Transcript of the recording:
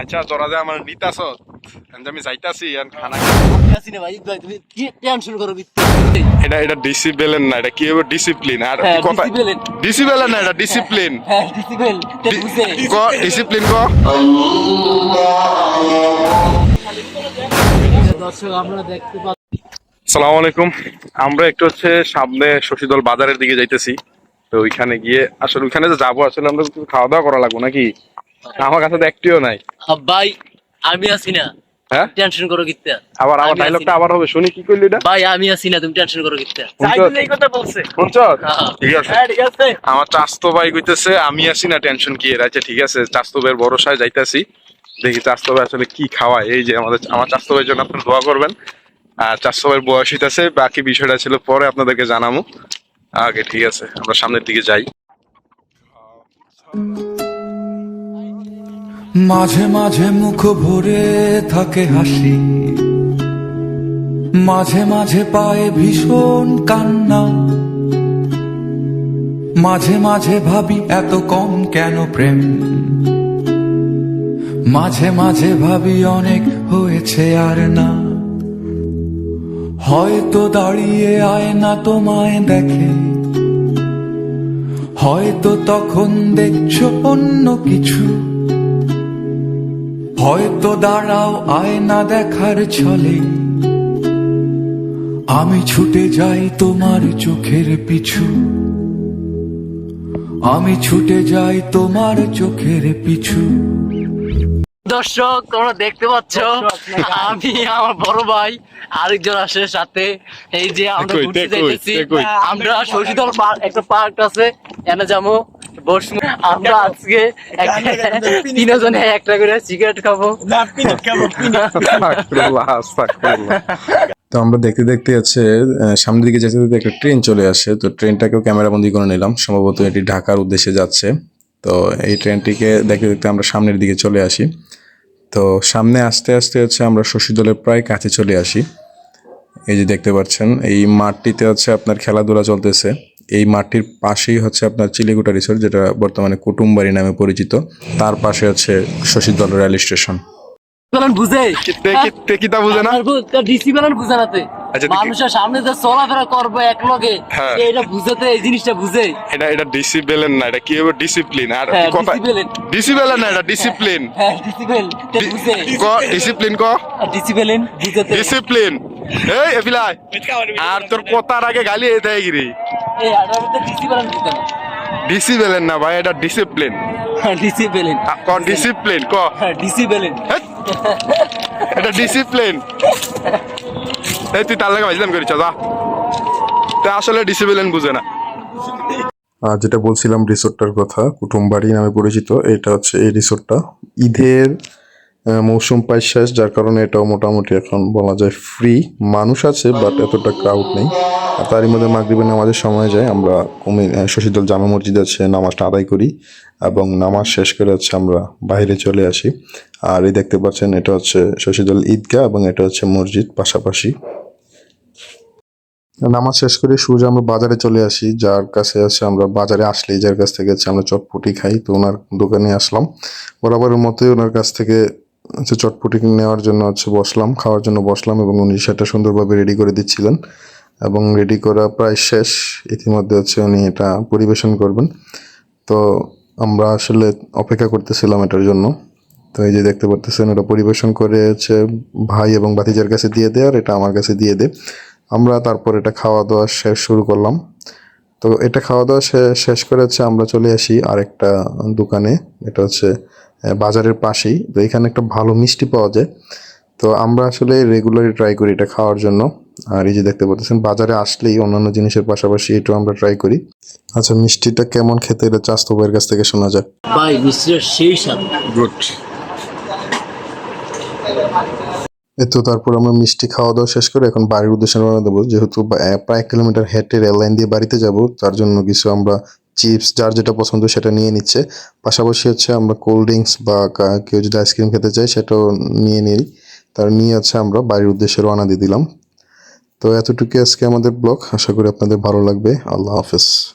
আচ্ছা তোরা যে আমার নিতাস আমি যাইতাছি আর খানা আছি না ভাই তুমি কি টেনশন করো এটা এটা ডিসিপ্লিন না এটা কি হবে ডিসিপ্লিন আর হ্যাঁ, কথা ডিসিপ্লিন না এটা ডিসিপ্লিন হ্যাঁ ডিসিপ্লিন ক দর্শক আমরা দেখতে পাচ্ছি সালাম আলাইকুম। আমরা একটু হচ্ছে সামনে শশীদল বাজারের দিকে যাইতেছি। তো ওইখানে গিয়ে আসলে ওইখানে যে যাব আসলে আমরা খাওয়া দাওয়া করা লাগবো নাকি? আমার কাছে তো একটিও নাই। ভাই আমি আছি না। হ্যাঁ? টেনশন করো কিত্তে আবার আবার আমি আছি ডায়লগটা না। আবার হবে শুনি কি এটা? ভাই আমি আছি না তুমি টেনশন করো? এই কথা বলছে। শুনছ? হ্যাঁ। ঠিক আছে। হ্যাঁ ঠিক আছে। আমার চাস্তো ভাই কইতেছে আমি আছি না টেনশন কি? এর আছে ঠিক আছে চাস্তো ভাইয়ের ভরসায় যাইতাছি। দেখি চাস্তো ভাই আসলে কি খাওয়ায়। এই যে আমাদের আমার চাস্তো ভাইয়ের জন্য আপনারা দোয়া করবেন। আর চাস্তো ভাইয়ের বয়স হইতাছে বাকি বিষয়টা ছিল পরে আপনাদেরকে জানাব আগে ঠিক আছে আমরা সামনের দিকে যাই। মাঝে মাঝে মুখ ভরে থাকে হাসি। মাঝে মাঝে পায়ে ভীষণ কান্না। মাঝে মাঝে ভাবি এত কম কেন প্রেম। মাঝে মাঝে ভাবি অনেক হয়েছে আর না। হয়তো দাঁড়িয়ে আয় না তোমায় দেখে। হয়তো তখন দেখছ অন্য কিছু। হয়তো দাঁড়াও আয়না দেখার ছলে। আমি ছুটে যাই তোমার চোখের পিছু। আমি ছুটে যাই তোমার চোখের পিছু। দর্শক তোমরা দেখতে পাচ্ছ আমি আমার বড় ভাই আরেকজন আসে সাথে। এই যে আমরা ঘুরতে যাইতেছি আমরা শশীতল একটা পার্ক আছে এনে যাব। বসবো। আমরা আজকে তিনজনে একটা করে সিগারেট খাব। তো আমরা দেখতে দেখতে হচ্ছে আহ, সামনের দিকে যেতে যেতে একটা ট্রেন চলে আসে। তো ট্রেনটাকেও ক্যামেরাবন্দি করে নিলাম। সম্ভবত এটি ঢাকার উদ্দেশ্যে যাচ্ছে। তো এই ট্রেনটিকে দেখতে দেখতে আমরা সামনের দিকে চলে আসি। তো সামনে আস্তে আস্তে হচ্ছে আমরা শশীদলের প্রায় কাছে চলে আসি। এই যে দেখতে পাচ্ছেন এই মাঠটিতে হচ্ছে আপনার খেলাধুলা চলতেছে। এই মাঠটির পাশেই হচ্ছে আপনার চিলিগুটা রিসোর্ট যেটা বর্তমানে কুটুমবাড়ি নামে পরিচিত। তার পাশে হচ্ছে শশীদল রেল স্টেশন। আচ্ছা, তো কি- মানুষের সামনে যে চলাফেরা করব এক লগে হ্যাঁ। এটা বুঝতে এই জিনিসটা বুঝে। এটা এটা ডিসিপ্লিন না এটা কি হবে? ডিসিপ্লিন আর হ্যাঁ, কথা ডিসিপ্লিন না এটা ডিসিপ্লিন হ্যাঁ ডিসিপ্লিন ক ডিসিপ্লিন ক? ডিসিপ্লিন বুঝতে। ডিসিপ্লিন এই এপিলাই আর তোর কথার আগে গালি এতে গিরি ডিসিপ্লিন বুঝতে না ভাই এটা ডিসিপ্লিন ডিসিপ্লিন ক ডিসিপ্লিন ক? হ্যাঁ ডিসিপ্লিন এটা ডিসিপ্লিন এই তুই তার লাগে ভাইছিলাম করিস যা। তা আসলে ডিসিপ্লিন বুঝে না। আর যেটা বলছিলাম রিসোর্টটার কথা কুটুমবাড়ি নামে পরিচিত এটা হচ্ছে এই রিসোর্টটা ঈদের মৌসুম পাই শেষ, যার কারণে এটাও মোটামুটি এখন বলা যায় ফ্রি মানুষ আছে বাট এতটা ক্রাউড নেই। আর তারই মধ্যে মাগরিবের নামাজের সময় যায়, আমরা কুমি শশীদল জামা মসজিদ আছে নামাজটা আদায় করি এবং নামাজ শেষ করে হচ্ছে আমরা বাইরে চলে আসি। আর এই দেখতে পাচ্ছেন, এটা হচ্ছে শশীদল ঈদগাহ এবং এটা হচ্ছে মসজিদ পাশাপাশি। নামাজ শেষ করে সোজা আমরা বাজারে চলে আসি, যার কাছে আছে আমরা বাজারে আসলেই যার কাছ থেকে আমরা চটপটি খাই। তো ওনার দোকানে আসলাম। বরাবরের মতোই ওনার কাছ থেকে হচ্ছে চটপটি নেওয়ার জন্য হচ্ছে বসলাম, খাওয়ার জন্য বসলাম এবং উনি সেটা সুন্দরভাবে রেডি করে দিচ্ছিলেন এবং রেডি করা প্রায় শেষ। ইতিমধ্যে হচ্ছে উনি এটা পরিবেশন করবেন। তো আমরা আসলে অপেক্ষা করতেছিলাম এটার জন্য। তো এই যে দেখতে পারতেছেন, এটা পরিবেশন করে হচ্ছে ভাই এবং ভাতিজার কাছে দিয়ে দেয় আর এটা আমার কাছে দিয়ে দে। আমরা তারপর এটা খাওয়া দাওয়া শেষ শুরু করলাম। তো এটা খাওয়া দাওয়া শেষ করে হচ্ছে আমরা চলে আসি আরেকটা দোকানে। এটা হচ্ছে বাজারের পাশেই। তো এখানে একটা ভালো মিষ্টি পাওয়া যায়। তো আমরা আসলে রেগুলারই ট্রাই করি এটা খাওয়ার জন্য। আর এই যে দেখতে পাচ্ছেন বাজারে আসলেই অন্যান্য জিনিসের পাশাপাশি এটাও আমরা ট্রাই করি। আচ্ছা মিষ্টিটা কেমন খেতে এটা চাস্তো ভাইয়ের কাছ থেকে শোনা যাক। ভাই মিস্টার সেই স্বাদ গুড এই তো তারপর আমরা মিষ্টি খাওয়া দাওয়া শেষ করে এখন বাড়ির উদ্দেশ্যে রওনা দেবো। যেহেতু প্রায় এক কিলোমিটার হেঁটে রেল লাইন দিয়ে বাড়িতে যাব তার জন্য কিছু আমরা চিপস, যার যেটা পছন্দ সেটা নিয়ে নিচ্ছে। পাশাপাশি হচ্ছে আমরা কোল্ড ড্রিঙ্কস বা কেউ যদি আইসক্রিম খেতে চাই সেটাও নিয়ে নিই। তার নিয়ে হচ্ছে আমরা বাড়ির উদ্দেশ্যে রওনা দিয়ে দিলাম। তো এতটুকু আজকে আমাদের ব্লগ। আশা করি আপনাদের ভালো লাগবে। আল্লাহ হাফেজ।